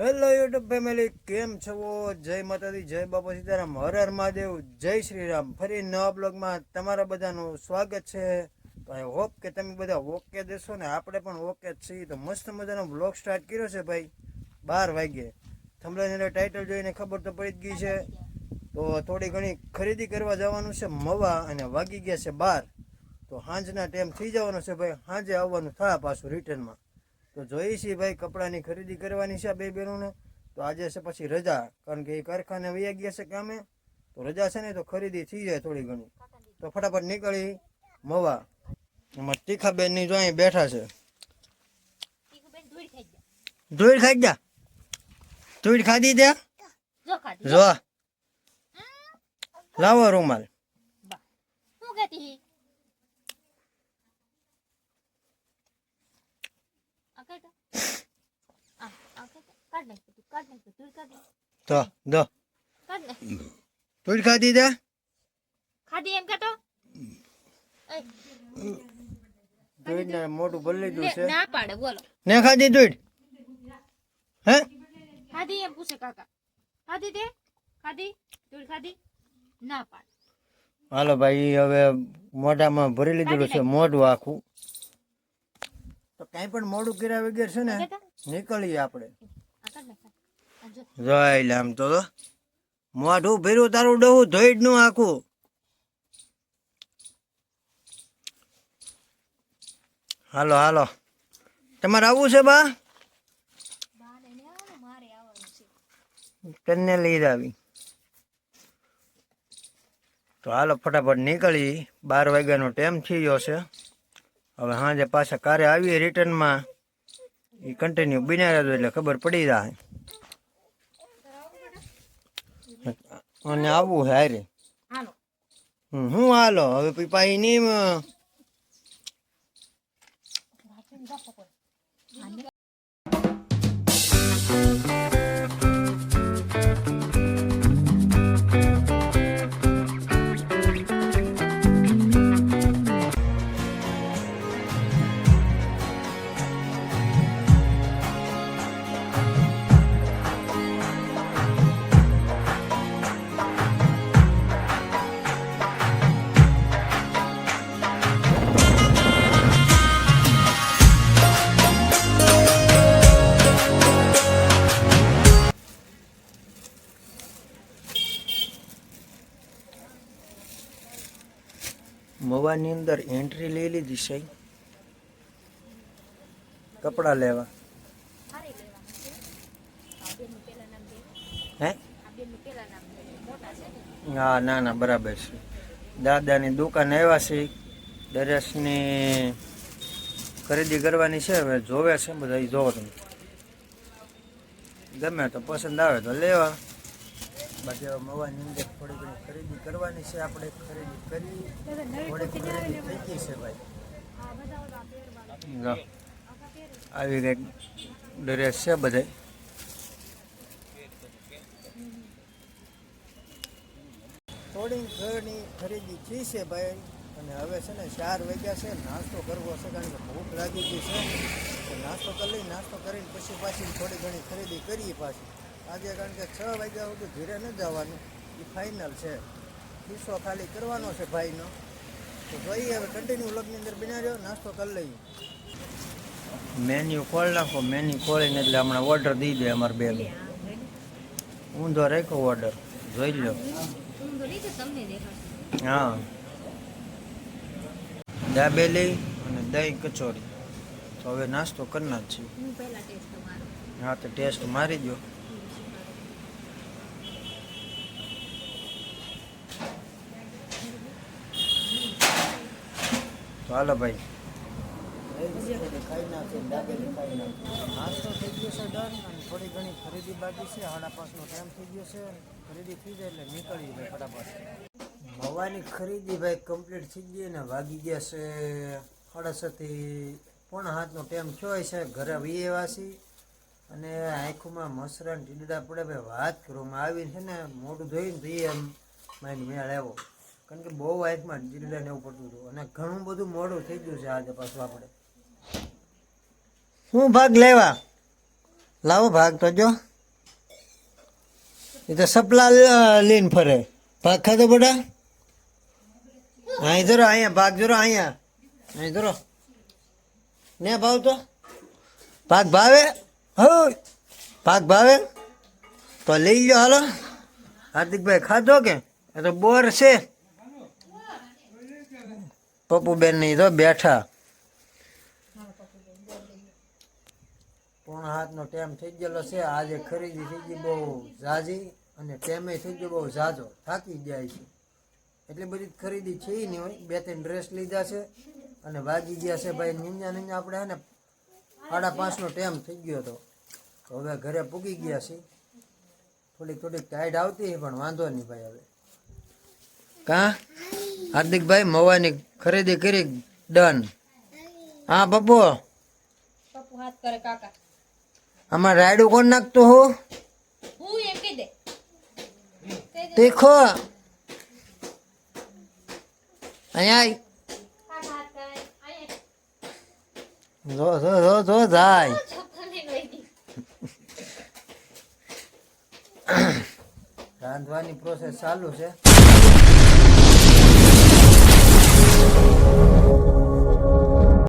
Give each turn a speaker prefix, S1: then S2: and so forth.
S1: Hello YouTube family કેમ છો? જય માતાજી, જય બાપા સીતારામ. હર હર મહાદેવ. જય શ્રી રામ ફરી નવા બ્લોગમાં તમારા બધાનું સ્વાગત છે. આઈ હોપ કે તમે બધા ઓકે દેશો ને? આપણે પણ ઓકે છીએ. તો મસ્ત મજાનો બ્લોગ સ્ટાર્ટ કર્યો છે ભાઈ. બાર વાગ્યે. થંભલાઈને ટાઇટલ જોઈને ખબર તો પડી જ ગઈ છે. તો થોડી ઘણી ખરીદી કરવા જવાનું છે મવા અને વાગી ગયા છે બાર. તો સાંજના ટાઈમ થઈ જવાનો છે ભાઈ. સાંજે આવવાનું થાય પાછું રિટર્નમાં તો જોઈએ છીએ ભાઈ કપડાની ખરીદી કરવાની છે બે બહેનોને. તો આજે છે પછી રજા કારણ કે એ કારખાને વૈયા ગયા છે કામે. તો રજા છે ને તો ખરીદી થઈ જાય થોડી ઘણી. તો ફટાફટ નીકળી મવા. એમાં તીખાબેનની જો અહીં બેઠા છે. ધૂળ ખાઈ ગયા. ધૂળ ખાધી ત્યાં?
S2: જો
S1: જો લાવો રૂમાલ.
S2: હું કહેતી તું
S1: દો. તુડ ખાધી દે
S2: ખાધી એમ કહેતો એય,
S1: ને મોઢું ભરી લીધું છે.
S2: ના પાડે બોલો.
S1: ને ખાધી ધૂળ? હે?
S2: ખાધી એમ પૂછે કાકા. ખાધી તે? ખાધી? તું ખાધી? ના પાડે.
S1: હાલો ભાઈ હવે મોઢામાં ભરી લીધેલું છે મોઢું આખું. તો કઈ પણ મોઢું કર્યા વગર છે ને નીકળીએ આપણે. જોઈ આમ તો મોઢું ભેરું તારું ડહું ધોઈ જ નું આખું હાલો હાલો. તમારે આવવું છે, બા? તને લઈ આવી. તો હાલો, ફટાફટ નીકળી. બાર વાગ્યાનો ટાઈમ થઈ ગયો છે. હવે સાંજે પાછા કારે આવીએ રિટર્નમાં. એ કન્ટિન્યુ બિના રહેજો એટલે ખબર પડી જાય. અને આવું હે હારે
S2: હાલો.
S1: હમ, હું હાલો? હવે પછી પાછી નહીં મવાની અંદર એન્ટ્રી લઈ લીધી છે કપડા લેવા. હે? હા, ના ના, બરાબર છે. દાદાની દુકાન આવ્યા છે. ડ્રેસની ખરીદી કરવાની છે. હવે જોવે છે, બધા જોવો તમે. ગમે તો પસંદ આવે તો લેવા. બાકી હવે મવાની અંદર થોડી ઘણી ખરીદી કરવાની છે. આપણે ખરીદી કરી છે ભાઈ. આવી કંઈક ડ્રેસ છે બધે થોડી ઘણી ખરીદી થઈ છે ભાઈ, અને હવે છે ને ચાર વાગ્યા છે, નાસ્તો કરવો છે, કારણ કે ભૂખ લાગી ગઈ છે. નાસ્તો કરી લઈ, નાસ્તો કરીને પછી પાછી થોડી ઘણી ખરીદી કરીએ પાછી. આજે કારણ કે છ વાગ્યા સુધી ઘરે ન જવાનું એ ફાઇનલ છે. ખિસ્સો ખાલી કરવાનો છે ભાઈનો. તો જોઈએ હવે કન્ટિન્યુ લગ્નની અંદર બનાવ્યો નાસ્તો કરી લઈએ. મેન્યુ ખોલ નાખો મેન્યુ ખોલીને એટલે હમણાં ઓર્ડર દઈ દે અમારે બેન. ઊંધો રાખ્યો ઓર્ડર જોઈ લો
S2: હું.
S1: દાબેલી અને દહીં કચોરી. તો હવે નાસ્તો કરનાર છે
S2: હું પહેલા ટેસ્ટ મારો.
S1: હા તો ટેસ્ટ મારી દો તો હાલો ભાઈ. નાસ્તો થઈ ગયો છે ડન અને થોડી ઘણી ખરીદી બાકી છે. સાડા પાંચનો ટાઈમ થઈ ગયો છે ખરીદી થઈ જાય એટલે નીકળી જાય ફટાફટ. મવાની ખરીદી ભાઈ કમ્પ્લીટ થઈ ગઈ ને વાગી ગયા છે સાડા છથી પોણા હાથનો ટાઈમ થયો છે. ઘરે વીએ વાસી અને આંખોમાં મસરા ટીંડા પડે ભાઈ વાત કરવામાં આવીને છે ને મોઢું ધોઈને તો એમ. માઇન્ડ મેળ આવ્યો. કારણ કે બહુ આંખમાં જીરડા ને એવું હતું. અને ઘણું બધું મોડું થઈ ગયું છે આજે પાછું આપણે. શું ભાગ લેવા? લાવો ભાગ તો જો. એ તો સપલા લઈને ફરે. ભાગ ખાધો બધા? અહીં જરો અહીંયા ભાગ જરો અહીંયા. અહીં ધરો. ને ભાવ તો? ભાગ ભાવે? હો ભાગ ભાવે? તો લઈ લો હાલો. હાર્દિકભાઈ ખાધો કે? એ તો બોર છે. પપ્પુબેનની તો બેઠા. પોણા હાથનો ટાઈમ થઈ ગયેલો છે. આજે ખરીદી થઈ ગઈ બહુ ઝાઝી અને ટાઈમે થઈ ગયો બહુ ઝાઝો. થાકી જાય છે. એટલી બધી ખરીદી છે નહીં હોય. બે ત્રણ ડ્રેસ લીધા છે અને વાગી ગયા છે ભાઈ નિંજા નિંજા આપણે હે ને સાડા પાંચનો ટાઈમ થઈ ગયો હતો. તો હવે ઘરે પૂગી ગયા છે. થોડીક થોડીક ટાઈટ આવતી પણ વાંધો નહીં ભાઈ હવે. કા? હાર્દિકભાઈ મવાની ખરીદી કરી ડન. હા પપ્પુ?
S2: પપ્પુ હાથ કરે કાકા.
S1: આમાં રાયડું કોણ નાખતું હું? તીખો. અહીંયા જો જો જો જો જાય. રાંધવાની પ્રોસેસ ચાલુ છે. うん。